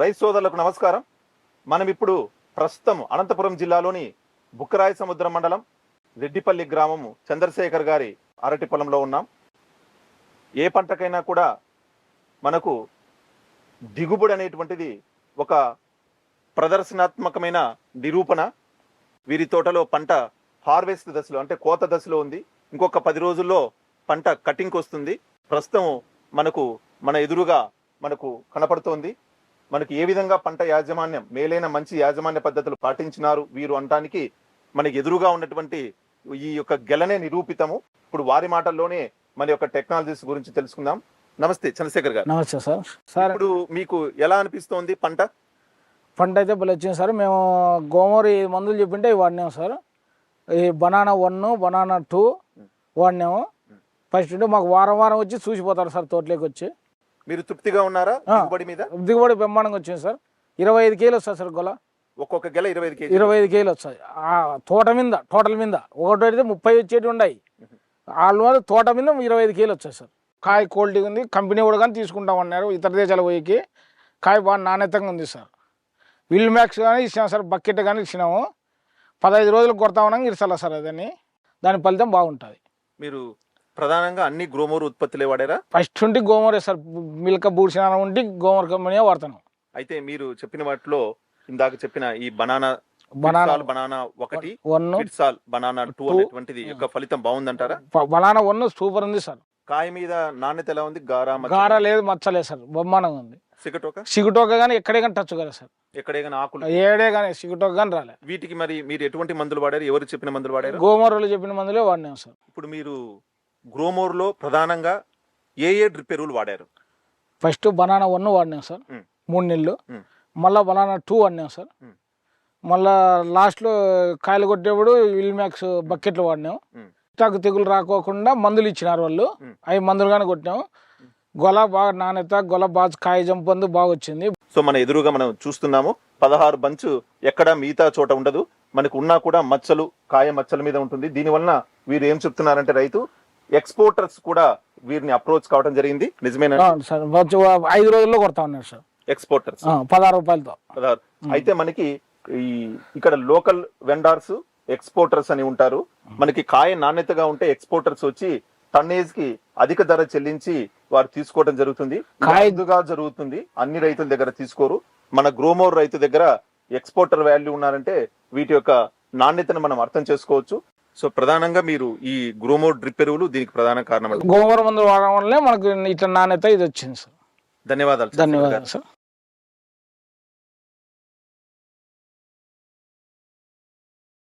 రైతు సోదరులకు నమస్కారం. మనం ఇప్పుడు ప్రస్తుతం అనంతపురం జిల్లాలోని బుక్కరాయ సముద్రం మండలం రెడ్డిపల్లి గ్రామము చంద్రశేఖర్ గారి అరటి పొలంలో ఉన్నాం. ఏ పంటకైనా కూడా మనకు దిగుబడి అనేటువంటిది ఒక ప్రదర్శనాత్మకమైన నిరూపణ. వీరి తోటలో పంట హార్వెస్ట్ దశలో అంటే కోత దశలో ఉంది. ఇంకొక పది రోజుల్లో పంట కటింగ్కి వస్తుంది. ప్రస్తుతం మనకు మన ఎదురుగా మనకు కనపడుతోంది. మనకి ఏ విధంగా పంట యాజమాన్యం మేలైన మంచి యాజమాన్య పద్ధతులు పాటించినారు వీరు అనటానికి మనకి ఎదురుగా ఉన్నటువంటి ఈ యొక్క గెలనే నిరూపితము. ఇప్పుడు వారి మాటల్లోనే మన యొక్క టెక్నాలజీస్ గురించి తెలుసుకుందాం. నమస్తే చంద్రశేఖర్ గారు. నమస్తే సార్. సార్ ఇప్పుడు మీకు ఎలా అనిపిస్తోంది పంట? పంట అయితే భలే వచ్చింది సార్. మేము గోమూరి మందులు చెప్పింటే వాడినాము సార్. ఈ బనానా వన్ బనానా టూ వాడినాము. ఫస్ట్ ఉంటే మాకు వారం వారం వచ్చి చూసిపోతారు సార్ తోటలోకి వచ్చి. మీరు తృప్తిగా ఉన్నారా. దిగుబడి మీద? దిగుబడి బ్రహ్మాండంగా వచ్చింది సార్. ఇరవై ఐదు కేలు వస్తుంది సార్ గొల ఒక్కొక్క గెల ఇరవై ఐదు కేజీ ఇరవై ఐదు కేలు వస్తాయి. ఆ తోట మీద టోటల్ మీద. ఒకటి అయితే ముప్పై వచ్చేటి ఉన్నాయి. వాళ్ళు తోట మీద ఇరవై ఐదు కేలు వచ్చాయి సార్. కాయ క్వాలిటీ ఉంది. కంపెనీ కూడా కానీ తీసుకుంటామన్నారు ఇతర దేశాల పోయికి కాయ బాగా నాణ్యతంగా ఉంది సార్. విల్ మ్యాక్స్ కానీ ఇచ్చినాం సార్. బకెట్ కానీ ఇచ్చినాము. పదహైదు రోజులు కొడతామన్నా ఇరసాల సార్ అదని. దాని ఫలితం బాగుంటుంది. మీరు ప్రధానంగా అన్ని గ్రోమోర్ ఉత్పత్తులే వాడారా? ఫస్ట్ ఉండి గోమరే సార్ మిల్క బూడిసిన ఉండి గోమర కంపెనీ వాడతాను. అయితే మీరు చెప్పిన వాటిలో ఇందాక చెప్పిన ఈ బనానా బనానా బనానా ఒకటి వన్ ఫిట్సాల్ బనానా టూ. అనేటువంటిది యొక్క ఫలితం బాగుందంటారా? బనానా వన్ సూపర్ ఉంది సార్. కాయ మీద నాణ్యత ఎలా ఉంది? గారా గార లేదు? మచ్చలేదు సార్ బ్రహ్మాండంగా ఉంది. సిగటోక? సిగుటోక కానీ ఎక్కడే కానీ టచ్ కదా సార్. ఎక్కడే కానీ ఆకులు? ఏడే కానీ సిగుటోక కానీ రాలే. వీటికి మరి మీరు ఎటువంటి మందులు వాడారు? ఎవరు చెప్పిన మందులు వాడారు? గోమూరలు చెప్పిన మందులే వాడినాం సార్. ఇప్పుడు మీరు గ్రోమోర్లో ప్రధానంగా ఏ ఏ డ్రిప్ ఎరువులు వాడారు ఫస్ట్ బనానా వన్ వాడినాం సార్. మూడు నెలలు. మళ్ళీ బనానా టూ వాడినాం సార్. మళ్ళా లాస్ట్లో కాయలు కొట్టేప్పుడు విల్ మ్యాక్స్ బకెట్లు వాడినాం. ఇటాకు తెగులు రాకోకుండా మందులు ఇచ్చినారు వాళ్ళు. అవి మందులు కానీ కొట్టినాం గొల బాగా నాణ్యత గొల బాగా కాయ జంపందు బాగా వచ్చింది సో మన ఎదురుగా మనం చూస్తున్నాము పదహారు బంచ్ ఎక్కడ మిగతా చోట ఉండదు మనకు ఉన్నా కూడా మచ్చలు కాయ మచ్చల మీద ఉంటుంది దీని వలన వీరు ఏం చెప్తున్నారంటే రైతు ఎక్స్పోర్టర్స్ కూడా వీరిని అప్రోచ్ కావడం జరిగింది. నిజమేనా? సార్ ఐదు రోజుల్లో కొడతా ఉన్నారు సార్. ఎక్స్పోర్టర్స్? పదహారు రూపాయలతో. పదహారు. అయితే మనకి ఈ ఇక్కడ లోకల్ వెండార్స్ ఎక్స్పోర్టర్స్ అని ఉంటారు. మనకి కాయ నాణ్యతగా ఉంటే ఎక్స్పోర్టర్స్ వచ్చి టన్నేజ్కి అధిక ధర చెల్లించి వారు తీసుకోవడం జరుగుతుంది. కాయ- కాయదుగా జరుగుతుంది. అన్ని రైతుల దగ్గర తీసుకోరు. మన గ్రోమోర్ రైతు దగ్గర ఎక్స్పోర్టర్ వాల్యూ ఉన్నారంటే వీటి యొక్క నాణ్యతను మనం అర్థం చేసుకోవచ్చు. సో ప్రధానంగా మీరు ఈ గ్రోమోర్ డ్రిప్ ఎరువులు దీనికి ప్రధాన కారణం గోమూర మందులు వాడడం వల్లే మనకు ఇట్లా నాణ్యత ఇది వచ్చింది సార్. ధన్యవాదాలు ధన్యవాదాలు సార్.